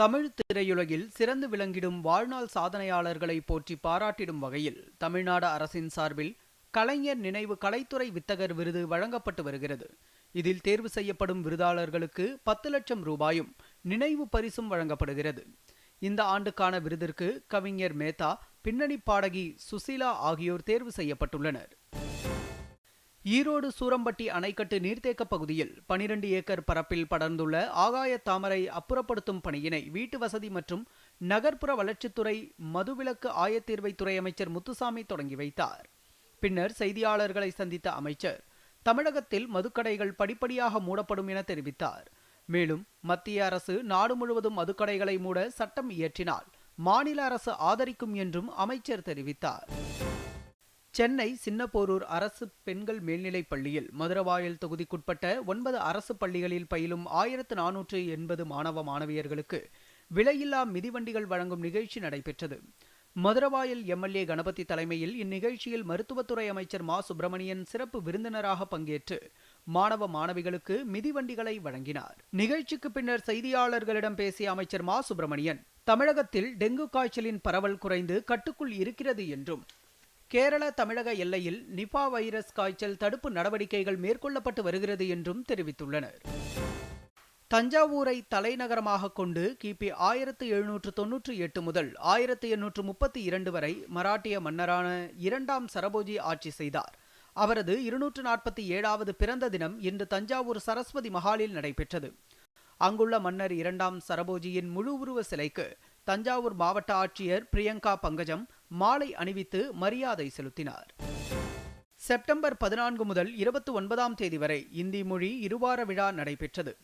தமிழ் திரையுலகில் சிறந்து விளங்கிடும் வாழ்நாள் சாதனையாளர்களை போற்றி பாராட்டிடும் வகையில் தமிழ்நாடு அரசின் சார்பில் கலைஞர் நினைவு கலைத்துறை வித்தகர் விருது வழங்கப்பட்டு வருகிறது. இதில் தேர்வு செய்யப்படும் விருதாளர்களுக்கு பத்து லட்சம் ரூபாயும் நினைவு பரிசும் வழங்கப்படுகிறது. இந்த ஆண்டுக்கான விருதிற்கு கவிஞர் மேத்தா பின்னணி பாடகி சுசீலா ஆகியோர் தேர்வு செய்யப்பட்டுள்ளனர். ஈரோடு சூரம்பட்டி அணைக்கட்டு நீர்த்தேக்க பகுதியில் பனிரெண்டு ஏக்கர் பரப்பில் படர்ந்துள்ள ஆகாய தாமரை அப்புறப்படுத்தும் பணியினை வீட்டு வசதி மற்றும் நகர்ப்புற வளர்ச்சித்துறை மதுவிலக்கு ஆயத்தீர்வைத்துறை அமைச்சர் முத்துசாமி தொடங்கி வைத்தார். பின்னர் செய்தியாளர்களை சந்தித்த அமைச்சர் தமிழகத்தில் மதுக்கடைகள் படிப்படியாக மூடப்படும் என தெரிவித்தார். மேலும் மத்திய அரசு நாடு முழுவதும் மதுக்கடைகளை மூட சட்டம் இயற்றினால் மாநில அரசு ஆதரிக்கும் என்றும் அமைச்சர் தெரிவித்தார். சென்னை சின்னப்போரூர் அரசு பெண்கள் மேல்நிலைப் பள்ளியில் மதுரவாயல் தொகுதிக்குட்பட்ட ஒன்பது அரசு பள்ளிகளில் பயிலும் ஆயிரத்து நானூற்று எண்பது மாணவ மாணவியர்களுக்கு விலையில்லா மிதிவண்டிகள் வழங்கும் நிகழ்ச்சி நடைபெற்றது. மதுரவாயல் எம்எல்ஏ கணபதி தலைமையில் இந்நிகழ்ச்சியில் மருத்துவத்துறை அமைச்சர் மா. சுப்பிரமணியன் சிறப்பு விருந்தினராக பங்கேற்று மாணவ மாணவிகளுக்கு மிதிவண்டிகளை வழங்கினார். நிகழ்ச்சிக்கு பின்னர் செய்தியாளர்களிடம் பேசிய அமைச்சர் மா. சுப்பிரமணியன் தமிழகத்தில் டெங்கு காய்ச்சலின் பரவல் குறைந்து கட்டுக்குள் இருக்கிறது என்றும் கேரள தமிழக எல்லையில் நிபா வைரஸ் காய்ச்சல் தடுப்பு நடவடிக்கைகள் மேற்கொள்ளப்பட்டு வருகிறது என்றும் தெரிவித்துள்ளனர். தஞ்சாவூரை தலைநகரமாக கொண்டு கிபி ஆயிரத்து எழுநூற்று தொன்னூற்றி எட்டு முதல் ஆயிரத்து எண்ணூற்று முப்பத்தி இரண்டு வரை மராட்டிய மன்னரான இரண்டாம் சரபோஜி ஆட்சி செய்தார். அவரது இருநூற்று நாற்பத்தி ஏழாவது பிறந்த தினம் இன்று தஞ்சாவூர் சரஸ்வதி மஹாலில் நடைபெற்றது. அங்குள்ள மன்னர் இரண்டாம் சரபோஜியின் முழு உருவ சிலைக்கு தஞ்சாவூர் மாவட்ட ஆட்சியர் பிரியங்கா பங்கஜம் மாலை அணிவித்து மரியாதை செலுத்தினார். செப்டம்பர் பதினான்கு முதல் இருபத்தி ஒன்பதாம் தேதி வரை இந்தி மொழி இருவார விழா நடைபெற்றது.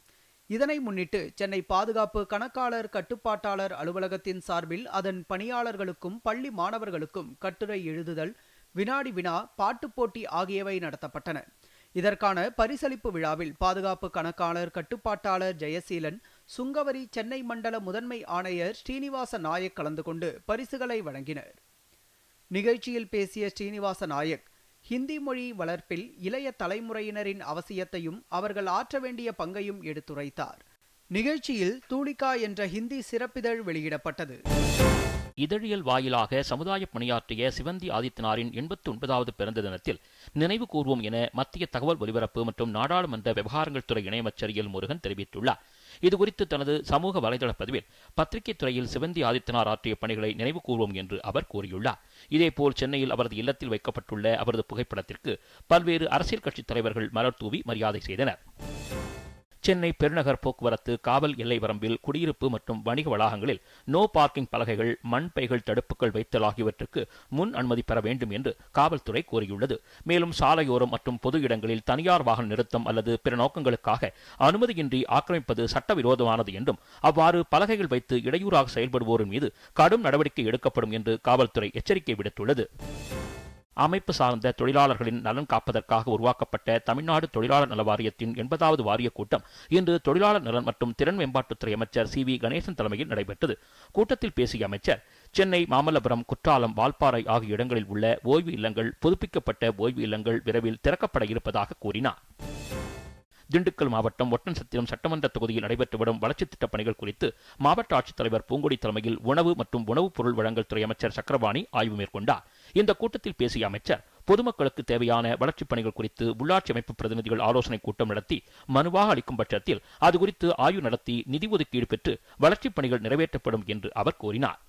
இதனை முன்னிட்டு சென்னை பாதுகாப்பு கணக்காளர் கட்டுப்பாட்டாளர் அலுவலகத்தின் சார்பில் அதன் பணியாளர்களுக்கும் பள்ளி மாணவர்களுக்கும் கட்டுரை எழுதுதல் வினாடி வினா பாட்டுப் போட்டி ஆகியவை நடத்தப்பட்டன. இதற்கான பரிசளிப்பு விழாவில் பாதுகாப்பு கணக்காளர் கட்டுப்பாட்டாளர் ஜெயசீலன் சுங்கவரி சென்னை மண்டல முதன்மை ஆணையர் ஸ்ரீனிவாச நாயக் கலந்து கொண்டு பரிசுகளை வழங்கினர். நிகழ்ச்சியில் பேசிய ஸ்ரீனிவாச நாயக் ஹிந்தி மொழி வளர்ப்பில் இளைய தலைமுறையினரின் அவசியத்தையும் அவர்கள் ஆற்ற வேண்டிய பங்கையும் எடுத்துரைத்தார். நிகழ்ச்சியில் தூளிகா என்ற ஹிந்தி சிறப்பிதழ் வெளியிடப்பட்டது. இதழியல் வாயிலாக சமுதாய பணியாற்றிய சிவந்தி ஆதித்தனாரின் எண்பத்தி ஒன்பதாவது பிறந்த தினத்தில் நினைவு கூர்வோம் என மத்திய தகவல் ஒலிபரப்பு மற்றும் நாடாளுமன்ற விவகாரங்கள் துறை இணையமைச்சர் எல் முருகன் தெரிவித்துள்ளார். இதுகுறித்து தனது சமூக வலைதள பதிவில் பத்திரிகை துறையில் சிவந்தி ஆதித்தனார் ஆற்றிய பணிகளை நினைவு கூறுவோம் என்று அவர் கூறியுள்ளார். இதேபோல் சென்னையில் அவரது இல்லத்தில் வைக்கப்பட்டுள்ள அவரது புகைப்படத்திற்கு பல்வேறு அரசியல் கட்சித் தலைவர்கள் மலர் தூவி மரியாதை செய்தனர். சென்னை பெருநகர் போக்குவரத்து காவல் எல்லை வரம்பில் குடியிருப்பு மற்றும் வணிக வளாகங்களில் நோ பார்க்கிங் பலகைகள் மண் பைகள் தடுப்புகள் வைத்தல் ஆகியவற்றுக்கு முன் அனுமதி பெற வேண்டும் என்று காவல்துறை கோரியுள்ளது மேலும் சாலையோரம் மற்றும் பொது இடங்களில் தனியார் வாகன நிறுத்தம் அல்லது பிற நோக்கங்களுக்காக அனுமதியின்றி ஆக்கிரமிப்பது சட்டவிரோதமானது என்றும் அவ்வாறு பலகைகள் வைத்து இடையூறாக செயல்படுவோரின் மீது கடும் நடவடிக்கை எடுக்கப்படும் என்று காவல்துறை எச்சரிக்கை விடுத்துள்ளது. அமைப்பு சார்ந்த தொழிலாளர்களின் நலன் காப்பதற்காக உருவாக்கப்பட்ட தமிழ்நாடு தொழிலாளர் நல வாரியத்தின் எண்பதாவது வாரிய கூட்டம் இன்று தொழிலாளர் நலன் மற்றும் திறன் மேம்பாட்டுத்துறை அமைச்சர் சி வி கணேசன் தலைமையில் நடைபெற்றது. கூட்டத்தில் பேசிய அமைச்சர் சென்னை மாமல்லபுரம் குற்றாலம் வால்பாறை ஆகிய இடங்களில் உள்ள ஓய்வு இல்லங்கள் புதுப்பிக்கப்பட்ட ஓய்வு இல்லங்கள் விரைவில் திறக்கப்பட இருப்பதாக கூறினார். திண்டுக்கல் மாவட்டம் ஒட்டன்சத்திரம் சட்டமன்ற தொகுதியில் நடைபெற்று வரும் வளர்ச்சித் திட்டப் பணிகள் குறித்து மாவட்ட ஆட்சித்தலைவர் பூங்கொடி தலைமையில் உணவு மற்றும் உணவுப் பொருள் வழங்கல் துறை அமைச்சர் சக்கரபாணி ஆய்வு மேற்கொண்டார். இந்த கூட்டத்தில் பேசிய அமைச்சர் பொதுமக்களுக்கு தேவையான வளர்ச்சிப் பணிகள் குறித்து உள்ளாட்சி அமைப்பு பிரதிநிதிகள் ஆலோசனைக் கூட்டம் நடத்தி மனுவாக அளிக்கும் பட்சத்தில் அது குறித்து ஆய்வு நடத்தி நிதி ஒதுக்கீடு பெற்று வளர்ச்சிப் பணிகள் நிறைவேற்றப்படும் என்று அவர் கூறினார்.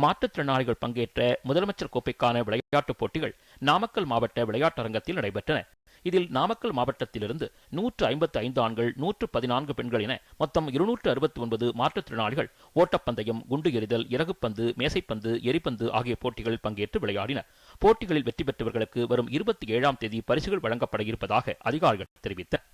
மாற்றுத்திறனாளிகள் பங்கேற்ற முதலமைச்சர் கோப்பைக்கான விளையாட்டுப் போட்டிகள் நாமக்கல் மாவட்ட விளையாட்டரங்கத்தில் நடைபெற்றன. இதில் நாமக்கல் மாவட்டத்திலிருந்து நூற்று ஐம்பத்தி ஐந்து ஆண்கள் நூற்று பதினான்கு பெண்கள் என மொத்தம் இருநூற்று அறுபத்தி ஒன்பது மாற்றுத்திறனாளிகள் ஓட்டப்பந்தயம் குண்டு எறிதல் இறகுப்பந்து மேசைப்பந்து எரிப்பந்து ஆகிய போட்டிகளில் பங்கேற்று விளையாடினர். போட்டிகளில் வெற்றி பெற்றவர்களுக்கு வரும் இருபத்தி ஏழாம் தேதி பரிசுகள் வழங்கப்பட இருப்பதாக அதிகாரிகள் தெரிவித்தனர்.